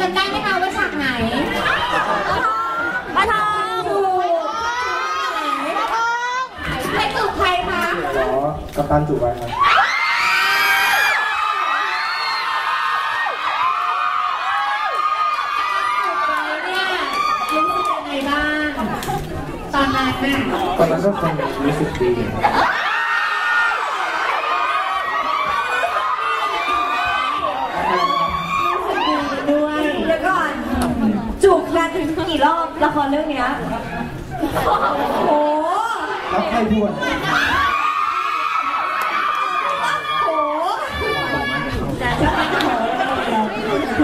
จำได้ไหมคะว่าฉากไหนมาทองถูกใครถูกใครคะขอกัปตันจูบไว้ครับเนี่ยรู้สึกยังไงบ้างตอนนั้นน่ะตอนนั้นก็คงยี่สิบปีด้วย เดี๋ยวก่อน จูบกันกี่รอบ ละครเรื่องเนี้ยโอ้โหรับใครทวนโอ้โห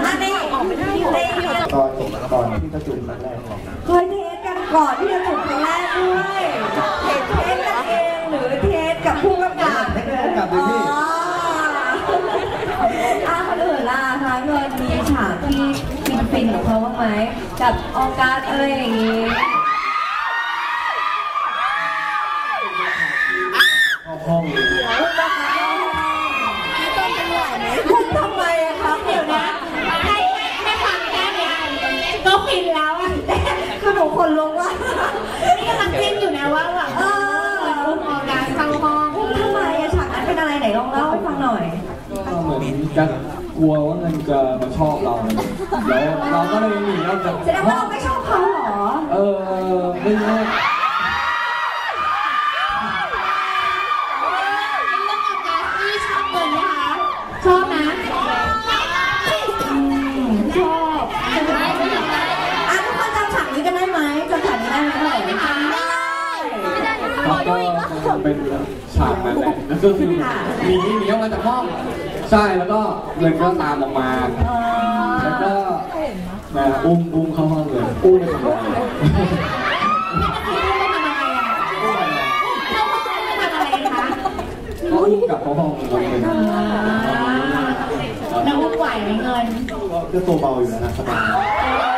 อันนี้ในตอนตอนที่จะจูบครั้งแรกของเคยเทสกันก่อนที่จะถูกครั้งแรกด้วยเทสเทสกันเองหรือเทสกับผู้กำกับกับเลยพี่อ๋ออะคนอื่นล่ะคะเงินมีฉากที่ ฟินฟินๆของเขาบ้างไหมกับออกัสอะไรอย่างงี้เข้าห้องเลยคุณทำไมอะคะเดี๋ยวนะให้ให้ฟังแค่นี้ก็ฟินแล้วอะคือหนูคนลุกว่านี่กำลังจิ้มอยู่นะว่าแบบเอออุ้มออการเข้าห้องทำไมอะฉากนั้นเป็นอะไรไหนลองเล่าให้ฟังหน่อยก็เหมือนกัน กลัวว่าเงินจะมาชอบเราแล้วเราก็เลยหนีออกจากแสดงว่าเราไม่ชอบเขาเหรอ เออไม่ใช่เป็นเรื่องออกการที่ชอบเงินะคะชอบนะอืมชอบอะทุกคนจำฉากนี้กันได้ไหมจำฉากนี้ได้ไหมเอ่ยไม่ได้ครับก็เป็นฉากนั้นแหละแล้วก็คือหนีหนีออกมาจากห้อง ใช่แล้วก็เงินก็ตามออกมาเออแล้วก็นะอุ้มอุ้มเข้าห้องเลยอุ้มไปทำอะไรเข้าห้องไปทำอะไรคะก็อุ้มกลับเข้าห้องเลยแล้วอุ้มไหวไหมเงินก็ตัวเบาอยู่นะครับสบาย